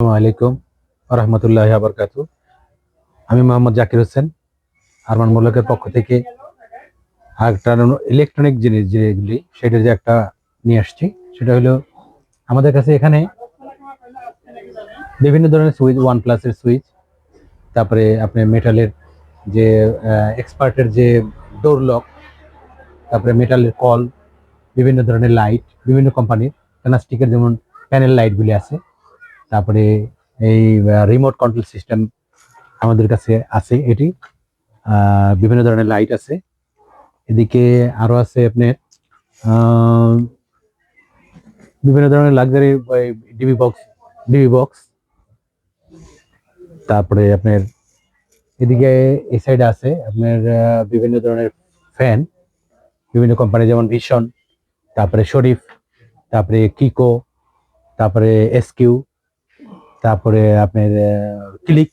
আসসালামু আলাইকুম রহমতুল্লাহ আবরকাত আমি মোহাম্মদ জাকির হোসেন, আরমান মোল্লাকের পক্ষ থেকে একটা ইলেকট্রনিক জিনিস যেগুলি সেটা যে একটা নিয়ে আসছি, সেটা হলো আমাদের কাছে এখানে বিভিন্ন ধরনের সুইচ ওয়ান প্লাসের সুইচ তারপরে আপনার মেটালের যে এক্সপার্টের যে ডোর লক তারপরে মেটালের কল, বিভিন্ন ধরনের লাইট বিভিন্ন কোম্পানির প্লাস্টিকের যেমন প্যানেল লাইটগুলি আছে তারপরে এই রিমোট কন্ট্রোল সিস্টেম আমাদের কাছে আছে এটি। বিভিন্ন ধরনের লাইট আছে। এদিকে আরও আছে আপনার বিভিন্ন ধরনের luxury DB box DB box তারপরে আপনার এদিকে এই সাইডে আছে আপনার বিভিন্ন ধরনের ফ্যান বিভিন্ন কোম্পানি যেমন ভীষণ তারপরে শরীফ তারপরে কিকো তারপরে এসকিউ তারপরে আপনার ক্লিক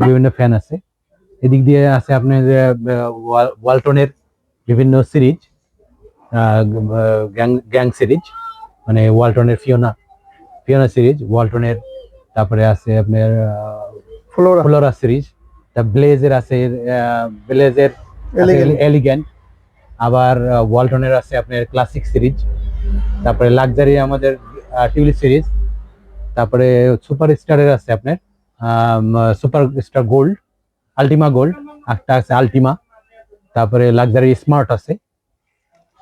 বিভিন্ন ফ্যান আছে এদিক দিয়ে আছে আপনার ওয়ালটনের বিভিন্ন সিরিজ গ্যাং গ্যাং সিরিজ মানে ওয়ালটনের ফিওনা ফিওনা সিরিজ ওয়ালটনের তারপরে আছে আপনার ফ্লোরা ফ্লোরা সিরিজ তা ব্লেজের আছে ব্লেজের। এলিগ্যান্ট আবার ওয়ালটনের আছে আপনার ক্লাসিক সিরিজ তারপরে লাক্সারি আমাদের টিউলিপ সিরিজ তারপরে সুপার স্টারের আছে আপনার super star gold, ultima gold, একটা আছে আলটিমা, তারপরে লাক্সারি স্মার্ট আছে,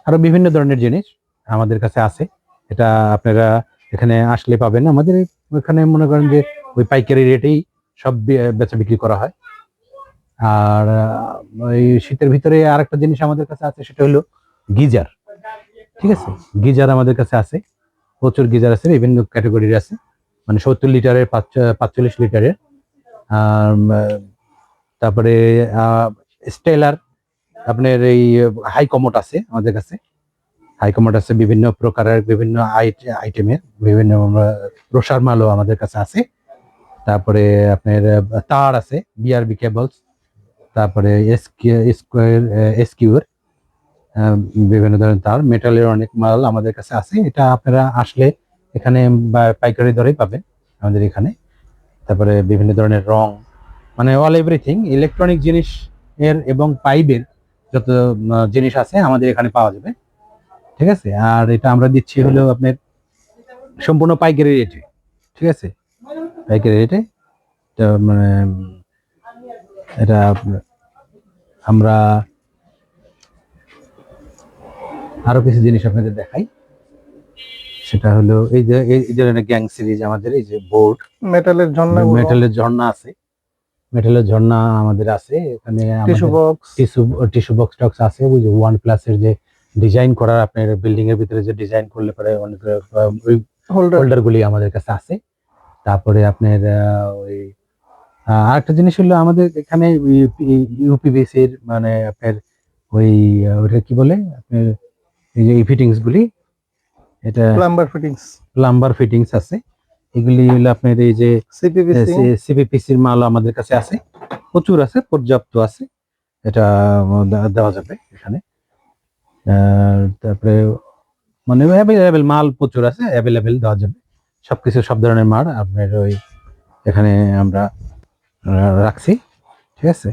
আরও বিভিন্ন ধরনের জিনিস আমাদের কাছে আছে। এটা আপনারা এখানে আসলে পাবেন। আমাদের এখানে মনে করেন যে ওই পাইকারি রেটেই সব বেচা বিক্রি করা হয়। আর এই শীতের ভিতরে আরেকটা জিনিস আমাদের কাছে আছে, সেটা হলো গিজার। ঠিক আছে? গিজার আমাদের কাছে আছে। প্রচুর গিজার আছে, বিভিন্ন ক্যাটাগরির আছে। মানে সত্তর লিটারের পাঁচ- পাঁচচল্লিশ লিটারের। তারপরে স্টেলার আপনার এই হাই কমোট আছে আমাদের কাছে। হাই কমোট আছে বিভিন্ন প্রকারের, বিভিন্ন আইটেমের বিভিন্ন প্রসার মালও আমাদের কাছে আছে। তারপরে আপনার তার আছে বিআরবি কেবলস তারপরে স্কোয়ার এসকিউর বিভিন্ন ধরনের তার। মেটালের অনেক মাল আমাদের কাছে আছে। এটা আপনারা আসলে এখানে পাইকারি দরেই পাবে আমাদের এখানে। তারপরে বিভিন্ন ধরনের রং মানে অল এভরিথিং ইলেকট্রনিক জিনিস এর এবং পাইপের যত জিনিস আছে আমাদের এখানে পাওয়া যাবে। ঠিক আছে? আর এটা আমরা দিচ্ছি হলো আপনার সম্পূর্ণ পাইকারি রেটে। ঠিক আছে? পাইকারি রেটে। মানে এটা আমরা আরও কিছু জিনিস আপনাদের দেখাই। সেটা হলো এই যে এই ধরনের গ্যাং সিরিজ আমাদের এই যে বোর্ড মেটালের ঝর্ণা মেটালের ঝর্ণা আছে। মেটালের ঝর্ণা আমাদের আছে এখানে tissue box tissue tissue box টক্স আছে। ওই যে ওয়ান প্লাসের যে ডিজাইন করার আপনার বিল্ডিং এর ভিতরে যে ডিজাইন করলে পরে অনেক ওই হোল্ডার হোল্ডার গুলি আমাদের কাছে আছে। তারপরে আপনার ওই আরেকটা জিনিস হলো আমাদের এখানে ইউপিবিসির মানে আপনার ওই ওটা কি বলে? আপনার এই যে ফিটিংস গুলি এটা প্লাম্বার ফিটিংস প্লাম্বার ফিটিংস আছে। এগুলি হলো আপনার এই যে সিপিপিসি সিপিপিসির মাল আমাদের কাছে আছে। প্রচুর আছে পর্যাপ্ত আছে। এটা দেওয়া যাবে এখানে। তারপরে মানে অ্যাভেলেবেল মাল প্রচুর আছে অ্যাভেলেবেল দেওয়া যাবে। সবকিছু সব ধরনের মাল আপনার ওই এখানে আমরা রাখছি। ঠিক আছে?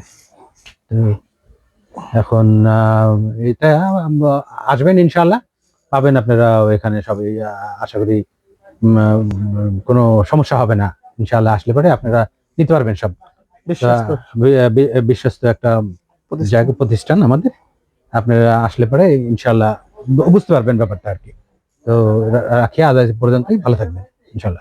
তো এখন এটা আসবেন ইনশাল্লাহ পাবেন আপনারা এখানে সবই আশা করি কোনো সমস্যা হবে না। ইনশাল্লাহ আসলে পরে আপনারা নিতে পারবেন সব। বিশ্বস্ত। একটা। জায়গা প্রতিষ্ঠান আমাদের। আপনারা আসলে পরে ইনশাল্লাহ বুঝতে পারবেন ব্যাপারটা আর কি। তো রাখি আজ পর্যন্তই। ভালো থাকবেন ইনশাল্লাহ